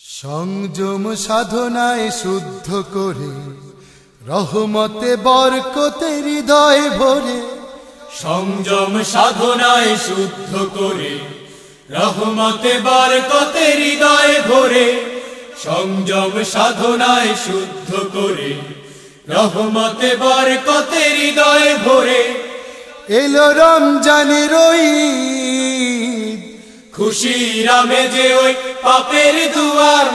সংযম সাধনায় শুদ্ধ করে, রহমতে বরকতে হৃদয় ভরে, সংযম সাধনায় শুদ্ধ করে, রহমতে বরকতে হৃদয় ভরে, সংযম সাধনায় শুদ্ধ করে, রহমতে বরকতে হৃদয় ভরে, এলো রমজানের ওই খুশি রামে যে ওই পাপের দুয়ার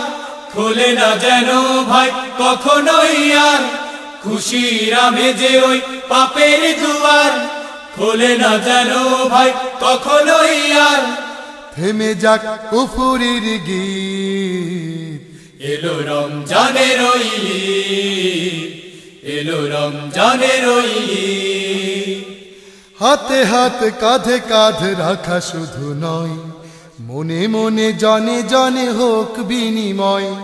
খোলে না যেন ভাই কখনোই আর। খুশি রামে যে ওই পাপের দুয়ার খোলে না যেন ভাই কখনোই আর। থেমে যাক উফুরির গীত। এলো রমজানের ওই এলো রমজানের ওই। হাতে হাত কাঁধে কাঁধ রাখা শুধু নয় মনে মনে জনে জনে হোক বিনিময়।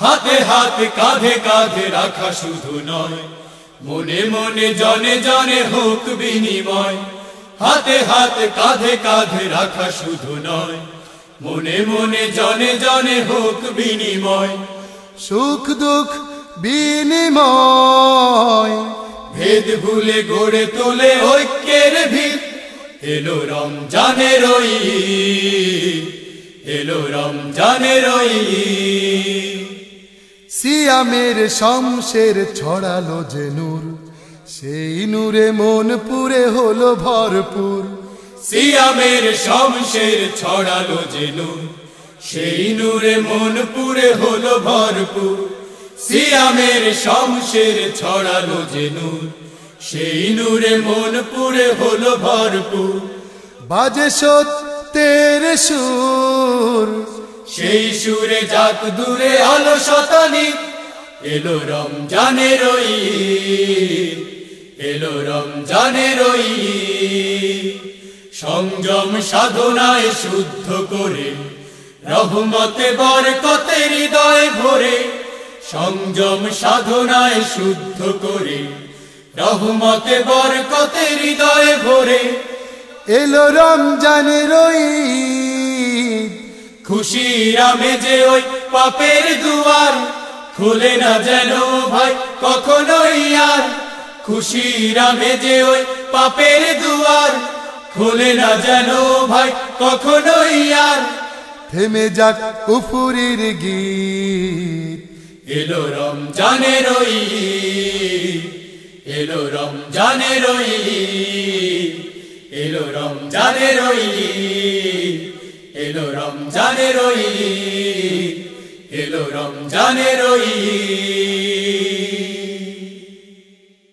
হাতে হাতে কাঁধে কাঁধে রাখা শুধু নয়। মনে মনে জনে জনে হোক বিনিময়। হাতে হাতে কাঁধে কাঁধে রাখা শুধু নয়। মনে মনে জনে জনে হোক বিনিময়। সুখ দুঃখ বিনিময়। ভেদ ভুলে গড়ে তোলে ঐক্যের ভিত। এলো রমজানের ওই রমজানের। সিয়ামের শমশের ছড়ালো যে নূর সেই নূরে মন পুরে হলো ভরপুর। সিয়ামের শমশের ছড়ালো যে নূর সেই নূরে মন পুরে হলো ভরপুর। সিয়ামের শমশের ছড়ালো যে নূর সেই নূরে মন পুরে হলো ভরপুর। বাজে সত্যের সুর। সেই সুরে যাক দূরে আলো শতানি এলো রমজানের এলো রমজানের। সংযম সাধনায় শুদ্ধ করে, রহমতে বরকতে হৃদয় ভরে, সংযম সাধনায় শুদ্ধ করে, রহমতে বরকতে হৃদয় ভরে, এলো রমজানের। খুশি রামে যে ওই পাপের দুয়ার। খুলে না যেন ভাই কখনোই আর। খুশি রামে যে ওই পাপের দুয়ার। খুলে না যেন ভাই কখনোই আর। থেমে যাক কুফুরির গীত। এলো রমজানের এলো রমজানের এলো রমজানের এলো রমজানের এলো রমজানের।